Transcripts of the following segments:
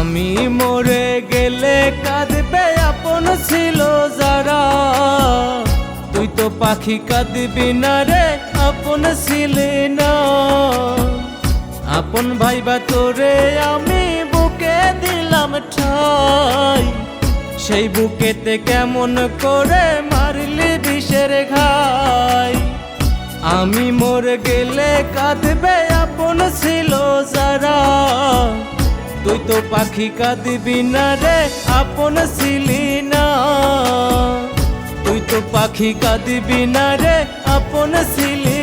আমি মরে গেলে কাঁদবে আপন ছিল যারা। তুই তো পাখি কাঁদবি না রে, আপন ছিলি না। আপন ভাইবা তোরে আমি বুকে দিলাম ঠাই। সেই বুকেতে কেমন করে মারলি বিষের ঘাই। আমি মরে গেলে কাঁদবে আপন ছিল যারা। তুই তো পাখি কাঁদবি না রে, আপন ছিলি না। তুই তো পাখি কাঁদবি না রে, আপন ছিলি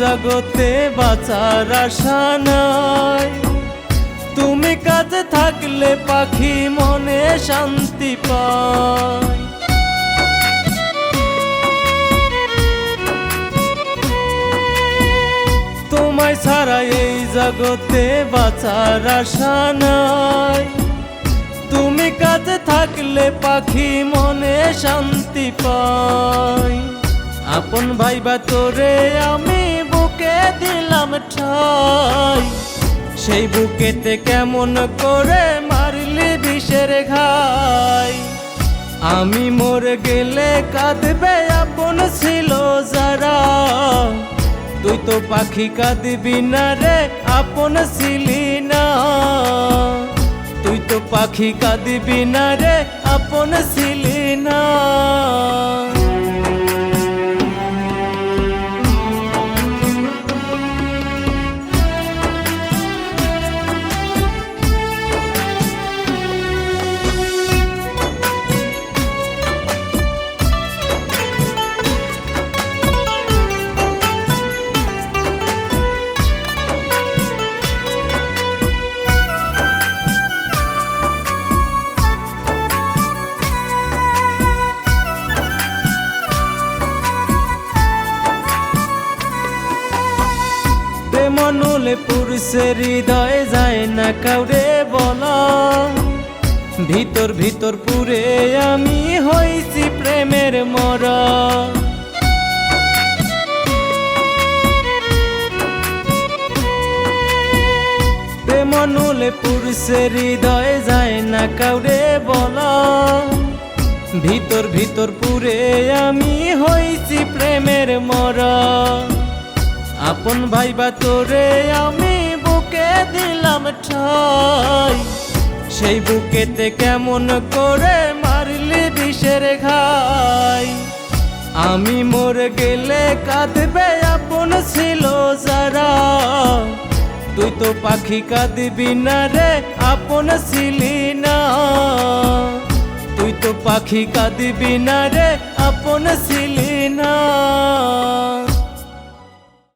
জগতে বাঁচার আশা নাই। তুমি কাছে থাকলে পাখি মনে শান্তি পায়। তোমায় ছাড়া এই জগতে বাঁচার আশা নাই। তুমি কাছে থাকলে পাখি মনে শান্তি পায়। আপন ভাইবা তোরে আমি বুকে দিলাম ঠাই। সেই বুকেতে কেমন করে মারলি বিষের ঘাই। আমি মোর গেলে কাঁদবে আপন ছিল যারা। তুই তো পাখি কাঁদবি না রে, আপন ছিলি না। তুই তো পাখি কাঁদবি না রে, আপন ছিলি না। প্রেমনুলে পুরুষের হৃদয় যায় না কাউরে বলা। ভিতর ভিতর পুরে আমি হইছি প্রেমের মরা। প্রেমনুলে পুরুষের হৃদয় যায় না কাউরে বলা। ভিতর ভিতর পুরে আমি হইছি প্রেমের মরা। আপন ভাইবা তোরে আমি বুকে দিলাম ঠাই। সেই বুকেতে কেমন করে মারলি বিষের ঘাই। আমি মোর গেলে কাঁদবে আপন ছিল যারা। তুই তো পাখি কাঁদবি না রে, আপন ছিলি না। তুই তো পাখি কাঁদবি না রে, আপন ছিলি না।